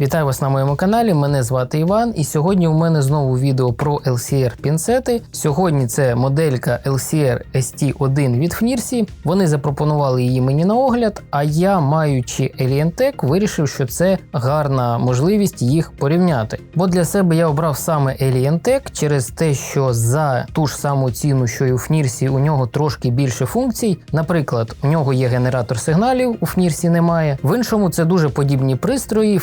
Вітаю вас на моєму каналі. Мене звати Іван, і сьогодні у мене знову відео про LCR пінцети. Сьогодні це моделька LCR ST1 від FNIRSI. Вони запропонували її мені на огляд. А я, маючи Alientech, вирішив, що це гарна можливість їх порівняти. Бо для себе я обрав саме Alientech через те, що за ту ж саму ціну, що і у FNIRSI, у нього трошки більше функцій. Наприклад, у нього є генератор сигналів, у FNIRSI немає. В іншому це дуже подібні пристрої.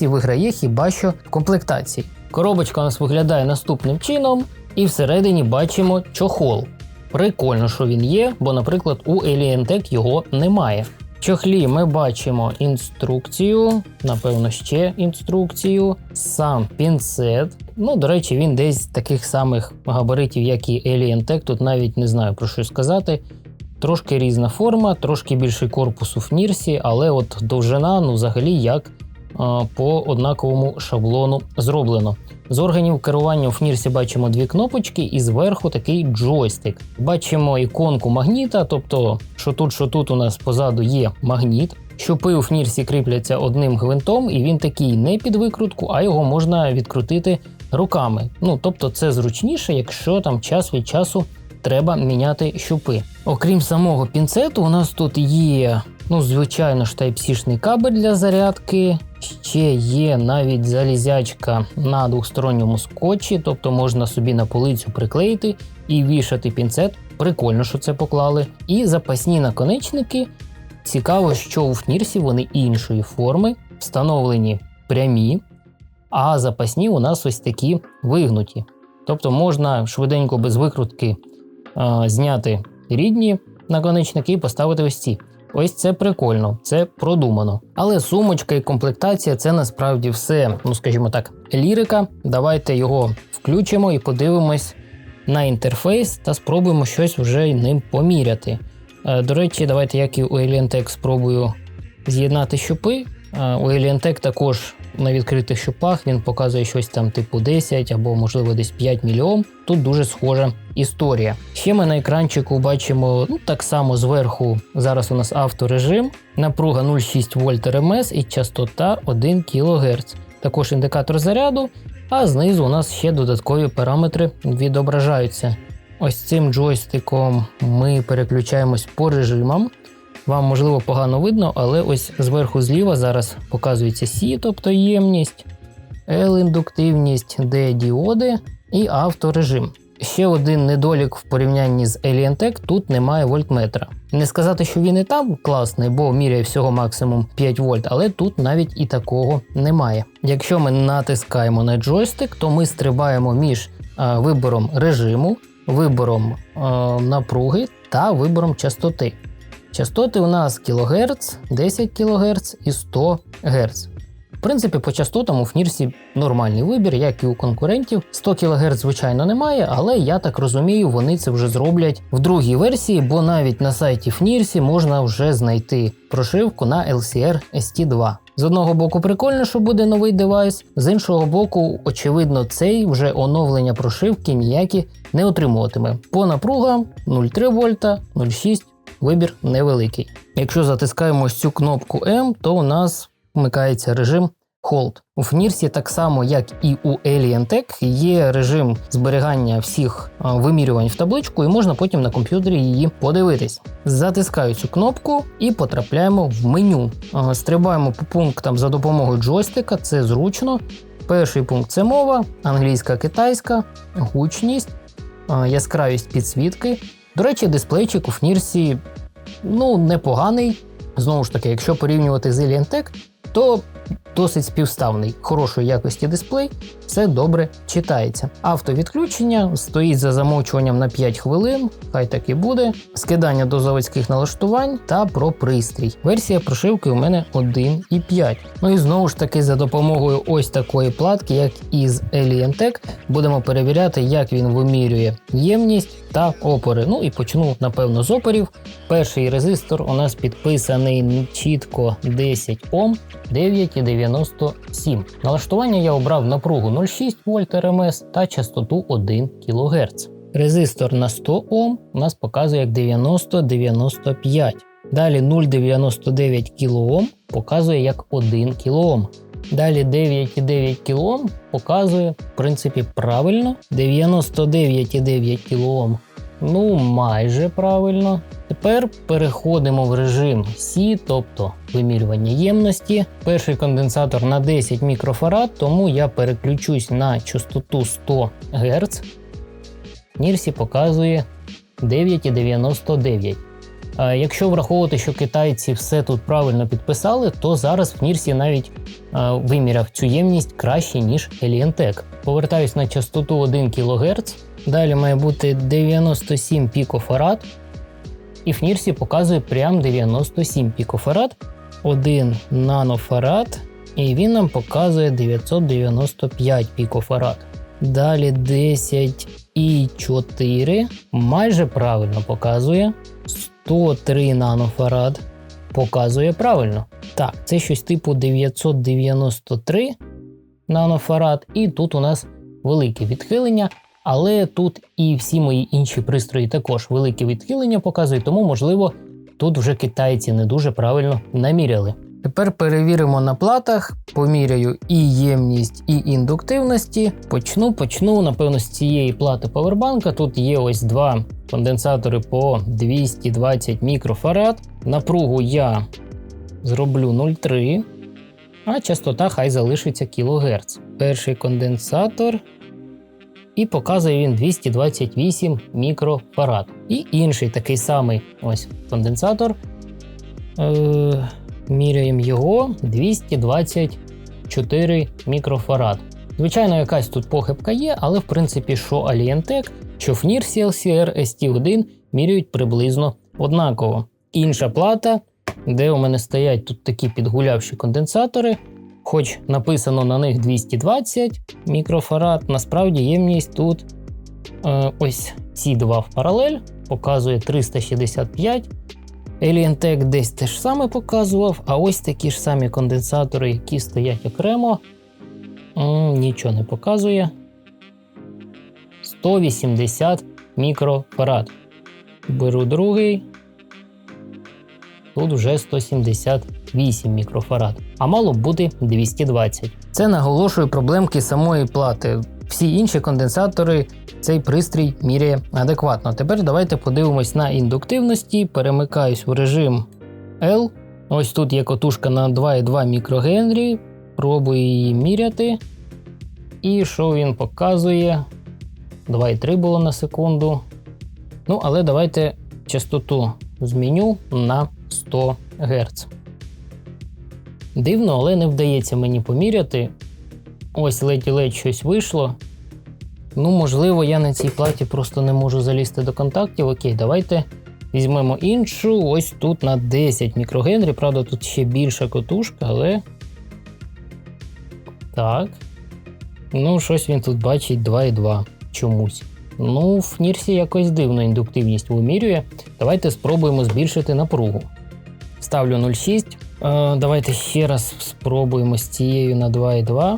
FNIRSI виграє хіба що в комплектації. Коробочка у нас виглядає наступним чином, і всередині бачимо чохол. Прикольно, що він є, бо, наприклад, у Alientech його немає. В чохлі ми бачимо інструкцію, напевно, ще інструкцію, сам пінцет. Ну, до речі, він десь таких самих габаритів, як і Alientech, тут навіть не знаю про що сказати. Трошки різна форма, трошки більший корпус у фнірсі, але от довжина, ну взагалі як по однаковому шаблону зроблено. З органів керування у фнірсі бачимо дві кнопочки, і зверху такий джойстик. Бачимо іконку магніта, тобто, що тут, що тут у нас позаду є магніт. Щупи у фнірсі кріпляться одним гвинтом, і він такий не під викрутку, а його можна відкрутити руками. Ну тобто, це зручніше, якщо там час від часу треба міняти щупи. Окрім самого пінцету, у нас тут є, ну, звичайно ж, кабель для зарядки. Ще є навіть залізячка на двосторонньому скотчі, тобто можна собі на полицю приклеїти і вішати пінцет. Прикольно, що це поклали. І запасні наконечники. Цікаво, що у фнірсі вони іншої форми, встановлені прямі, а запасні у нас ось такі вигнуті. Тобто можна швиденько без викрутки а, зняти рідні наконечники і поставити ось ці. Ось це прикольно, це продумано. Але сумочка і комплектація це насправді все, ну скажімо так, лірика. Давайте його включимо і подивимось на інтерфейс та спробуємо щось вже ним поміряти. Е, До речі, давайте, як і у Alientech, спробую з'єднати щупи. Е, У Alientech також на відкритих щупах він показує щось там типу 10 або, можливо, десь 5 мільйон. Тут дуже схожа історія. Ще ми на екранчику бачимо ну, так само зверху. Зараз у нас авторежим, напруга 0,6 вольт РМС і частота 1 кГц. Також індикатор заряду, а знизу у нас ще додаткові параметри відображаються. Ось цим джойстиком ми переключаємось по режимам. Вам можливо погано видно, але ось зверху зліва зараз показується Сі, тобто ємність, L-індуктивність, D діоди і авторежим. Ще один недолік в порівнянні з Alientech, тут немає вольтметра. Не сказати, що він і там класний, бо міряє всього максимум 5 вольт, але тут навіть і такого немає. Якщо ми натискаємо на джойстик, то ми стрибаємо між а, вибором режиму, вибором а, напруги та вибором частоти. Частоти у нас кілогерц, 10 кГц і 100 Гц. В принципі, по частотам у Фнірсі нормальний вибір, як і у конкурентів. 100 кГц, звичайно, немає, але я так розумію, вони це вже зроблять в другій версії, бо навіть на сайті Фнірсі можна вже знайти прошивку на LCR ST2. З одного боку, прикольно, що буде новий девайс, з іншого боку, очевидно, цей вже оновлення прошивки ніякі не отримуватиме. По напругам 0,3 вольта, 0,6 вибір невеликий. Якщо затискаємо ось цю кнопку M, то у нас вмикається режим Hold. У Фнірсі, так само як і у Alientech, є режим зберігання всіх вимірювань в табличку, і можна потім на комп'ютері її подивитись. Затискаю цю кнопку і потрапляємо в меню. Стрибаємо по пунктам за допомогою джойстика, це зручно. Перший пункт це мова, англійська, китайська, гучність, яскравість підсвітки. До речі, дисплейчик у Фнірсі ну, непоганий. Знову ж таки, якщо порівнювати з Alientech, то досить співставний, хорошої якості дисплей, все добре читається. Автовідключення стоїть за замовчуванням на 5 хвилин, хай так і буде. Скидання до заводських налаштувань та про пристрій. Версія прошивки у мене 1.5. Ну і знову ж таки, за допомогою ось такої платки, як із Alientech, будемо перевіряти, як він вимірює ємність та опори. Ну і почну, напевно, з опорів. Перший резистор у нас підписаний чітко 10 Ом 9,97. Налаштування я обрав напругу 0,6 вольт РМС та частоту 1 кГц. Резистор на 100 Ом у нас показує як 90-95. Далі 0,99 кОм показує як 1 кОм. Далі 9,9 кОм показує, в принципі, правильно. 99,9 кОм, ну майже правильно. Тепер переходимо в режим C, тобто вимірювання ємності. Перший конденсатор на 10 мікрофарад, тому я переключусь на частоту 100 Гц. Нірсі показує 9,99. А Якщо враховувати, що китайці все тут правильно підписали, то зараз в Нірсі навіть виміряв цю ємність краще, ніж Alien Повертаюсь на частоту 1 кГц. Далі має бути 97 пікофарад. І в Нірсі показує прям 97 пікофарад, 1 нанофарад, і він нам показує 995 пікофарад. Далі 10 і 4 майже правильно показує. 103 нанофарад показує правильно. Так, це щось типу 993 нанофарад, і тут у нас велике відхилення. Але тут і всі мої інші пристрої також велике відхилення показують, тому, можливо, тут вже китайці не дуже правильно наміряли. Тепер перевіримо на платах, поміряю і ємність, і індуктивності. Почну, почну, напевно, з цієї плати повербанка. Тут є ось два конденсатори по 220 мікрофарад. Напругу я зроблю 0,3, а частота хай залишиться кілогерц. Перший конденсатор і показує він 228 мікрофарад. І інший такий самий ось конденсатор. Е, Міряємо його 224 мікрофарад. Звичайно, якась тут похибка є, але в принципі, що Alientec, що FNIR CLCR ST1 міряють приблизно однаково. Інша плата, де у мене стоять тут такі підгулявші конденсатори, Хоч написано на них 220 мікрофарад, насправді ємність тут е, ось ці два в паралель, показує 365. Alientec десь те ж саме показував, а ось такі ж самі конденсатори, які стоять окремо, м, нічого не показує. 180 мікрофарад. Беру другий. Тут вже 178 мікрофарад, а мало б бути 220. Це наголошує проблемки самої плати. Всі інші конденсатори цей пристрій міряє адекватно. Тепер давайте подивимось на індуктивності. Перемикаюсь в режим L. Ось тут є котушка на 2,2 мікрогенрі. Пробую її міряти. І що він показує? 2,3 було на секунду. Ну, але давайте частоту зміню на 100 Гц. Дивно, але не вдається мені поміряти. Ось ледь-ледь щось вийшло. Ну, можливо, я на цій платі просто не можу залізти до контактів. Окей, давайте візьмемо іншу. Ось тут на 10 мікрогенрі. Правда, тут ще більша котушка, але. Так. Ну, щось він тут бачить 2,2 чомусь. Ну, в Нірсі якось дивно індуктивність вимірює. Давайте спробуємо збільшити напругу. Ставлю 0,6. Е, давайте ще раз спробуємо з цією на 2,2.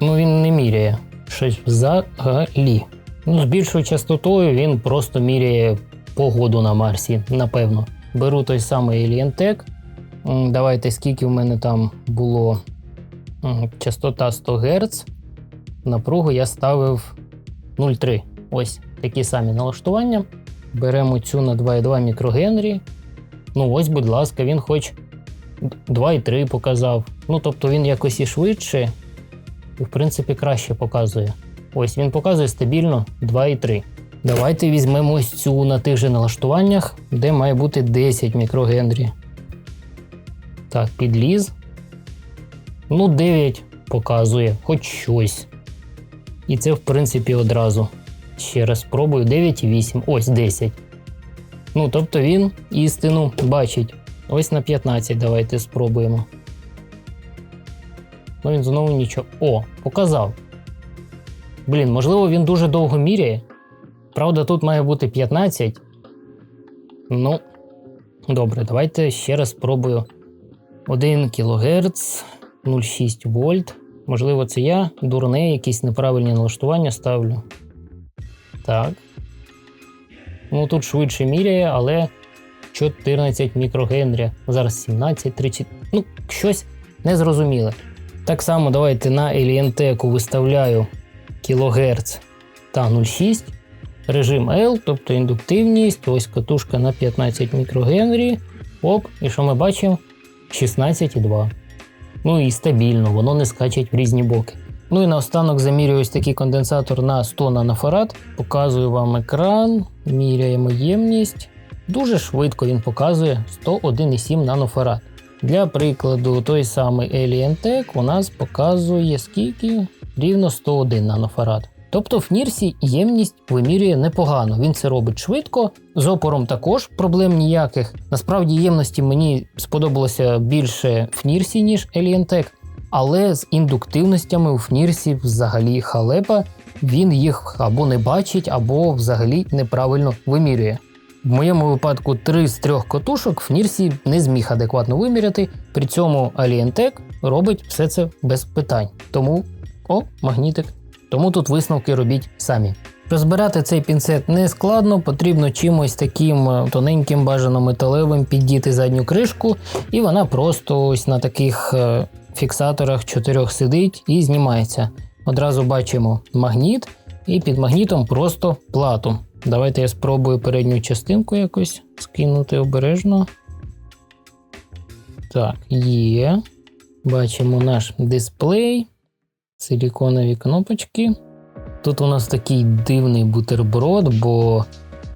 Ну, він не міряє щось взагалі. Ну, з більшою частотою він просто міряє погоду на Марсі, напевно. Беру той самий Alientec. М, Давайте, скільки в мене там було частота 100 Гц. Напругу я ставив 0,3. Ось такі самі налаштування. Беремо цю на 2,2 мікрогенрі. Ну, ось, будь ласка, він хоч 2,3 показав. Ну, тобто він якось і швидше, і, в принципі, краще показує. Ось він показує стабільно 2,3. Давайте візьмемо ось цю на тих же налаштуваннях, де має бути 10 мікрогенрі. Так, підліз. Ну, 9 показує, хоч щось. І це, в принципі, одразу. Ще раз спробую 9,8. Ось 10. Ну, тобто він істину бачить. Ось на 15 давайте спробуємо. Ну він знову нічого. О, показав. Блін, можливо, він дуже довго міряє. Правда, тут має бути 15. Ну, добре, давайте ще раз спробую. 1 кГц, 0,6 вольт. Можливо, це я дурне, якісь неправильні налаштування ставлю. Так. Ну тут швидше міряє, але 14 мікрогенрі. Зараз 17, 30, ну, щось незрозуміле. Так само давайте на Alientec виставляю кілогерц та 0,6. Режим L, тобто індуктивність, ось катушка на 15 мікрогенрі. Оп, і що ми бачимо? 16,2. Ну і стабільно, воно не скачить в різні боки. Ну і наостанок замірюю ось такий конденсатор на 100 нанофарад. Показую вам екран, міряємо ємність. Дуже швидко він показує 101,7 нанофарад. Для прикладу, той самий Alientec у нас показує скільки? Рівно 101 нанофарад. Тобто в Нірсі ємність вимірює непогано. Він це робить швидко. З опором також проблем ніяких. Насправді ємності мені сподобалося більше в Нірсі, ніж Alientec. Але з індуктивностями у Фнірсі взагалі халепа, він їх або не бачить, або взагалі неправильно вимірює. В моєму випадку три з трьох котушок Фнірсі не зміг адекватно виміряти, при цьому Alientec робить все це без питань. Тому о, магнітик. Тому тут висновки робіть самі. Розбирати цей пінцет не складно, потрібно чимось таким е, тоненьким, бажано металевим піддіти задню кришку, і вона просто ось на таких е, фіксаторах чотирьох сидить і знімається. Одразу бачимо магніт, і під магнітом просто плату. Давайте я спробую передню частинку якось скинути обережно. Так, є. Бачимо наш дисплей, силіконові кнопочки. Тут у нас такий дивний бутерброд, бо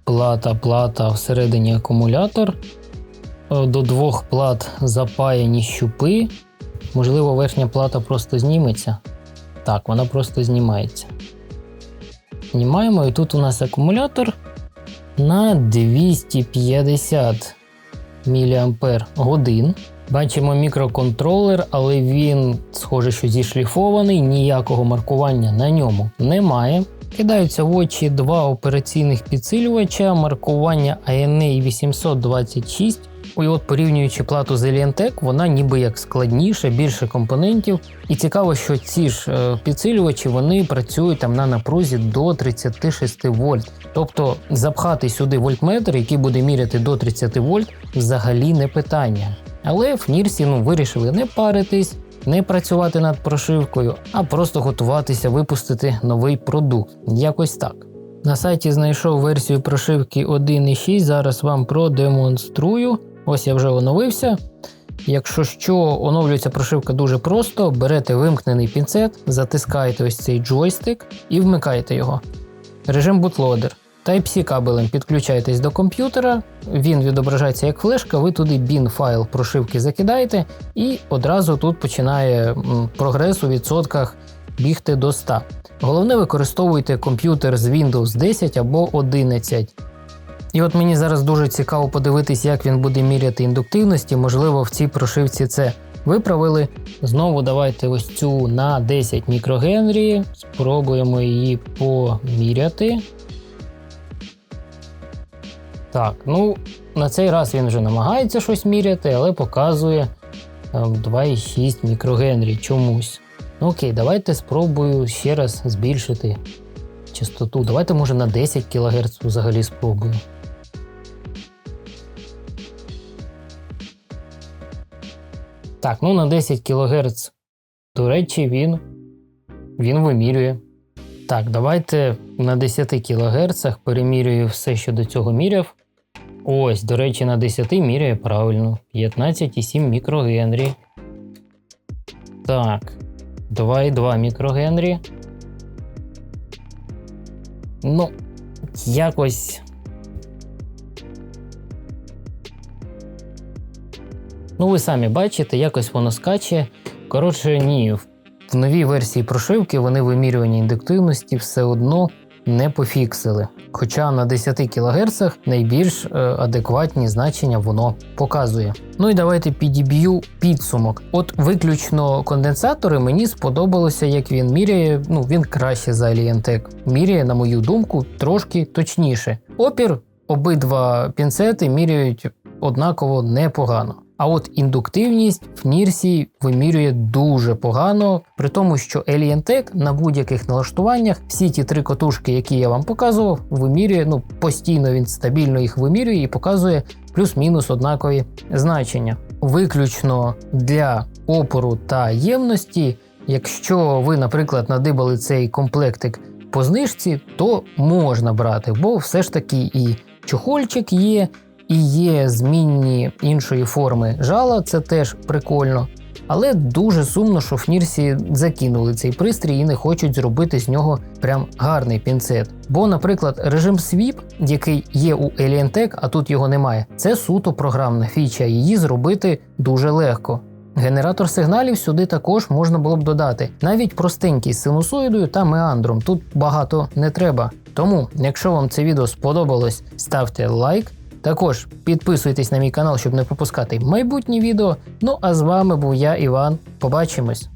плата, плата всередині акумулятор. Е, До двох плат запаяні щупи. Можливо, верхня плата просто зніметься. Так, вона просто знімається. Знімаємо, і тут у нас акумулятор на 250 мАч. Бачимо мікроконтролер, але він, схоже, що зішліфований, ніякого маркування на ньому немає. Кидаються в очі два операційних підсилювача, маркування ANA 826. І от порівнюючи плату з Alientec, вона ніби як складніша, більше компонентів. І цікаво, що ці ж е, підсилювачі вони працюють там на напрузі до 36 вольт. Тобто запхати сюди вольтметр, який буде міряти до 30 вольт, взагалі не питання. Але в Нірсі ну, вирішили не паритись, не працювати над прошивкою, а просто готуватися випустити новий продукт. Якось так. На сайті знайшов версію прошивки 1.6, зараз вам продемонструю. Ось я вже оновився. Якщо що, оновлюється прошивка дуже просто, берете вимкнений пінцет, затискаєте ось цей джойстик і вмикаєте його. Режим бутлодер. Type-C кабелем підключаєтесь до комп'ютера, він відображається як флешка, ви туди bin файл прошивки закидаєте, і одразу тут починає прогрес у відсотках бігти до 100. Головне, використовуйте комп'ютер з Windows 10 або 11. І от мені зараз дуже цікаво подивитись, як він буде міряти індуктивності. Можливо, в цій прошивці це виправили. Знову давайте ось цю на 10 мікрогенрі. Спробуємо її поміряти. Так, ну на цей раз він вже намагається щось міряти, але показує е, 2,6 мікрогенрі чомусь. Ну окей, давайте спробую ще раз збільшити частоту. Давайте, може, на 10 кГц взагалі спробую. Так, ну на 10 кГц, до речі, він, він вимірює. Так, давайте на 10 кГц перемірюю все, що до цього міряв. Ось, до речі, на 10 міряє правильно. 15,7 мікрогенрі. Так, 2,2 мікрогенрі. Ну, якось. Ну, ви самі бачите, якось воно скаче. Коротше, ні. В новій версії прошивки вони вимірювання індуктивності все одно не пофіксили. Хоча на 10 кГц найбільш е, адекватні значення воно показує. Ну і давайте підіб'ю підсумок. От виключно конденсатори мені сподобалося, як він міряє. Ну він краще за Alientec. Міряє, на мою думку, трошки точніше. Опір обидва пінцети міряють однаково непогано. А от індуктивність в Нірсі вимірює дуже погано, при тому, що Alientec на будь-яких налаштуваннях всі ті три котушки, які я вам показував, вимірює, ну постійно він стабільно їх вимірює і показує плюс-мінус однакові значення. виключно для опору та ємності. Якщо ви, наприклад, надибали цей комплектик по знижці, то можна брати, бо все ж таки і чохольчик є, і є змінні іншої форми жала, це теж прикольно. Але дуже сумно, що в Нірсі закинули цей пристрій і не хочуть зробити з нього прям гарний пінцет. Бо, наприклад, режим Sweep, який є у Alien Tech, а тут його немає, це суто програмна фіча, її зробити дуже легко. Генератор сигналів сюди також можна було б додати, навіть простенький з синусоїдою та меандром. Тут багато не треба. Тому, якщо вам це відео сподобалось, ставте лайк. Також підписуйтесь на мій канал, щоб не пропускати майбутні відео. Ну а з вами був я, Іван. Побачимось!